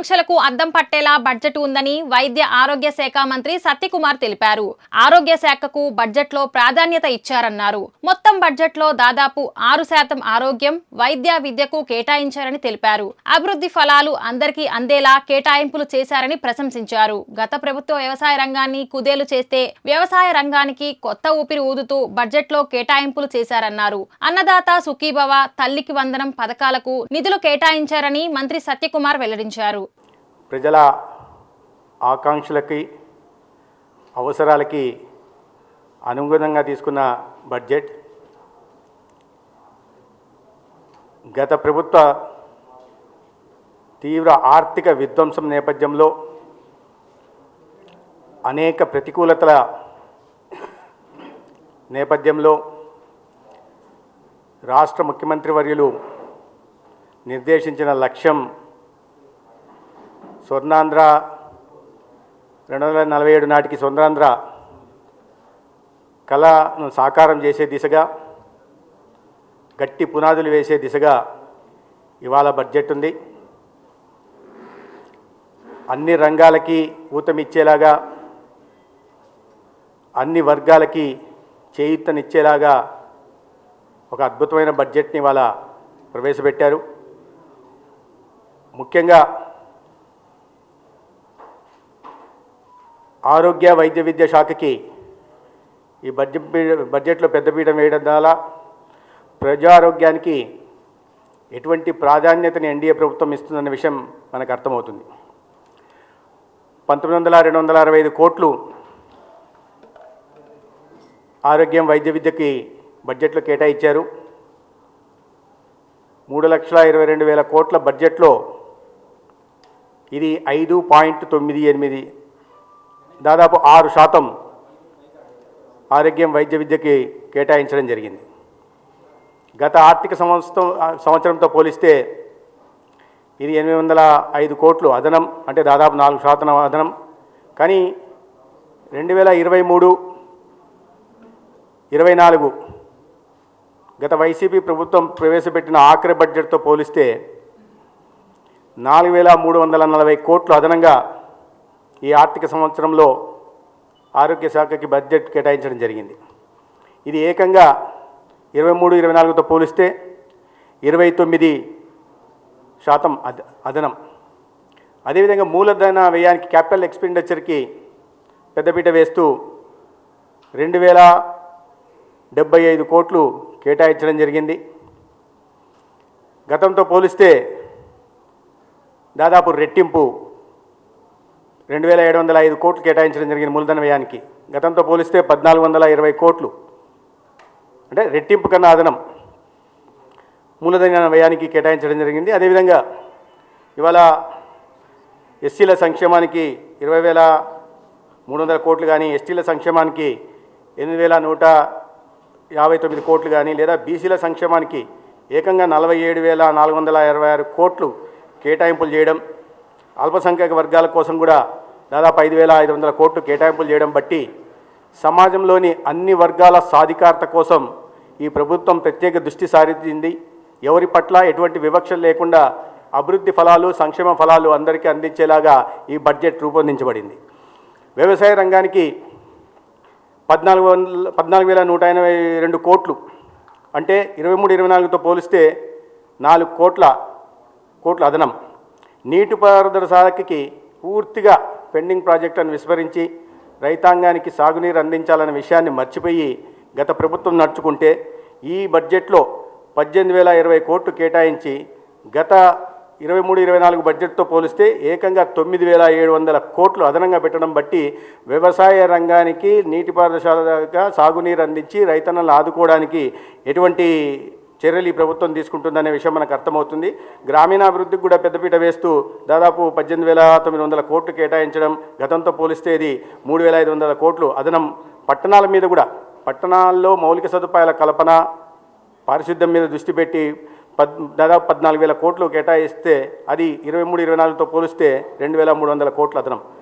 ఆకాంక్షలకు అద్దం పట్టేలా బడ్జెట్ ఉందని వైద్య ఆరోగ్య శాఖ మంత్రి సత్యకుమార్ తెలిపారు. ఆరోగ్య శాఖకు బడ్జెట్లో ప్రాధాన్యత ఇచ్చారన్నారు. మొత్తం బడ్జెట్లో దాదాపు ఆరు శాతం ఆరోగ్యం వైద్య విద్యకు కేటాయించారని తెలిపారు. అభివృద్ధి ఫలాలు అందరికీ అందేలా కేటాయింపులు చేశారని ప్రశంసించారు. గత ప్రభుత్వ వ్యవసాయ రంగాన్ని కుదేలు చేస్తే వ్యవసాయ రంగానికి కొత్త ఊపిరి ఊదుతూ బడ్జెట్లో కేటాయింపులు చేశారన్నారు. అన్నదాత సుఖీభవ తల్లికి వందనం పథకాలకు నిధులు కేటాయించారని మంత్రి సత్యకుమార్ వెల్లడించారు. ప్రజల ఆకాంక్షలకి అవసరాలకి అనుగుణంగా తీసుకున్న బడ్జెట్. గత ప్రభుత్వ తీవ్ర ఆర్థిక విధ్వంసం నేపథ్యంలో అనేక ప్రతికూలతల నేపథ్యంలో రాష్ట్ర ముఖ్యమంత్రి వర్యులు నిర్దేశించిన లక్ష్యం స్వర్ణాంధ్ర రెండు వందల నలభై ఏడు నాటికి స్వర్ణాంధ్ర కళను సాకారం చేసే దిశగా గట్టి పునాదులు వేసే దిశగా ఇవాళ బడ్జెట్ ఉంది. అన్ని రంగాలకి ఊతమిచ్చేలాగా అన్ని వర్గాలకి చేయూతనిచ్చేలాగా ఒక అద్భుతమైన బడ్జెట్ని ఇవాళ ప్రవేశపెట్టారు. ముఖ్యంగా ఆరోగ్య వైద్య విద్య శాఖకి ఈ బడ్జెట్ బడ్జెట్లో పెద్దపీఠం వేయడం ద్వారా ప్రజారోగ్యానికి ఎటువంటి ప్రాధాన్యతని ఎన్డీఏ ప్రభుత్వం ఇస్తుందన్న విషయం మనకు అర్థమవుతుంది. పంతొమ్మిది వందల రెండు వందల అరవై ఐదు కోట్లు ఆరోగ్యం వైద్య విద్యకి బడ్జెట్లో కేటాయించారు. మూడు లక్షల ఇరవై రెండు వేల కోట్ల బడ్జెట్లో ఇది ఐదు పాయింట్ తొమ్మిది ఎనిమిది దాదాపు ఆరు శాతం ఆరోగ్యం వైద్య విద్యకి కేటాయించడం జరిగింది. గత ఆర్థిక సంవత్సరం సంవత్సరంతో పోలిస్తే ఇది ఎనిమిది వందల ఐదు కోట్లు అదనం అంటే దాదాపు నాలుగు శాతం అదనం. కానీ రెండు వేల ఇరవై మూడు ఇరవై నాలుగు గత వైసీపీ ప్రభుత్వం ప్రవేశపెట్టిన ఆఖరి బడ్జెట్తో పోలిస్తే నాలుగు వేల మూడు వందల నలభై కోట్లు అదనంగా ఈ ఆర్థిక సంవత్సరంలో ఆరోగ్య శాఖకి బడ్జెట్ కేటాయించడం జరిగింది. ఇది ఏకంగా ఇరవై మూడు ఇరవై నాలుగుతో పోలిస్తే ఇరవై తొమ్మిది శాతం అద అదనం. అదేవిధంగా మూలధన వ్యయానికి క్యాపిటల్ ఎక్స్పెండిచర్కి పెద్దపీట వేస్తూ రెండు వేల డెబ్బై ఐదు కోట్లు కేటాయించడం జరిగింది. గతంతో పోలిస్తే దాదాపు రెట్టింపు రెండు వేల ఏడు వందల ఐదు కోట్లు కేటాయించడం జరిగింది మూలధన వ్యయానికి గతంతో పోలిస్తే పద్నాలుగు వందల ఇరవై కోట్లు. అంటే రెట్టింపు కన్నా అదనం. మూలధన వ్యయానికి కేటాయించడం జరిగింది. అదేవిధంగా ఇవాళ ఎస్సీల సంక్షేమానికి ఇరవై వేల మూడు వందల కోట్లు కానీ ఎస్టీల సంక్షేమానికి ఎనిమిది వేల నూట యాభై తొమ్మిది కోట్లు కానీ లేదా బీసీల సంక్షేమానికి ఏకంగా నలభై ఏడు వేల నాలుగు వందల ఇరవై ఆరు కోట్లు కేటాయింపులు చేయడం అల్పసంఖ్యాక వర్గాల కోసం కూడా దాదాపు ఐదు వేల ఐదు వందల కోట్లు కేటాయింపులు చేయడం బట్టి సమాజంలోని అన్ని వర్గాల సాధికారత కోసం ఈ ప్రభుత్వం ప్రత్యేక దృష్టి సారించింది. ఎవరి పట్ల ఎటువంటి వివక్షలు లేకుండా అభివృద్ధి ఫలాలు సంక్షేమ ఫలాలు అందరికీ అందించేలాగా ఈ బడ్జెట్ రూపొందించబడింది. వ్యవసాయ రంగానికి పద్నాలుగు వందల పద్నాలుగు వేల నూట ఎనభై రెండు కోట్లు అంటే ఇరవై మూడు ఇరవై నాలుగుతో పోలిస్తే నాలుగు కోట్ల కోట్ల అదనం. నీటిపారుదల శాఖకి పూర్తిగా పెండింగ్ ప్రాజెక్టులను విస్మరించి రైతాంగానికి సాగునీరు అందించాలనే విషయాన్ని మర్చిపోయి గత ప్రభుత్వం నడుచుకుంటే ఈ బడ్జెట్లో పద్దెనిమిది వేల ఇరవై కోట్లు కేటాయించి గత ఇరవై మూడు ఇరవై నాలుగు బడ్జెట్తో పోలిస్తే ఏకంగా తొమ్మిది వేల ఏడు వందల కోట్లు అదనంగా పెట్టడం బట్టి వ్యవసాయ రంగానికి నీటిపారుదల సాగునీరు అందించి రైతన్నలను ఆదుకోవడానికి ఎటువంటి చర్యలు ఈ ప్రభుత్వం తీసుకుంటుందనే విషయం మనకు అర్థమవుతుంది. గ్రామీణాభివృద్ధికి కూడా పెద్దపీట వేస్తూ దాదాపు పద్దెనిమిది వేల తొమ్మిది వందల కోట్లు కేటాయించడం గతంతో పోలిస్తే ఇది మూడు వేల ఐదు వందల కోట్లు. అదనం పట్టణాల మీద కూడా పట్టణాల్లో మౌలిక సదుపాయాల కల్పన పారిశుద్ధ్యం మీద దృష్టి పెట్టి పద్ దాదాపు పద్నాలుగు వేల కోట్లు కేటాయిస్తే అది ఇరవై మూడు ఇరవై నాలుగుతో పోలిస్తే రెండు వేల మూడు వందల కోట్లు అదనం.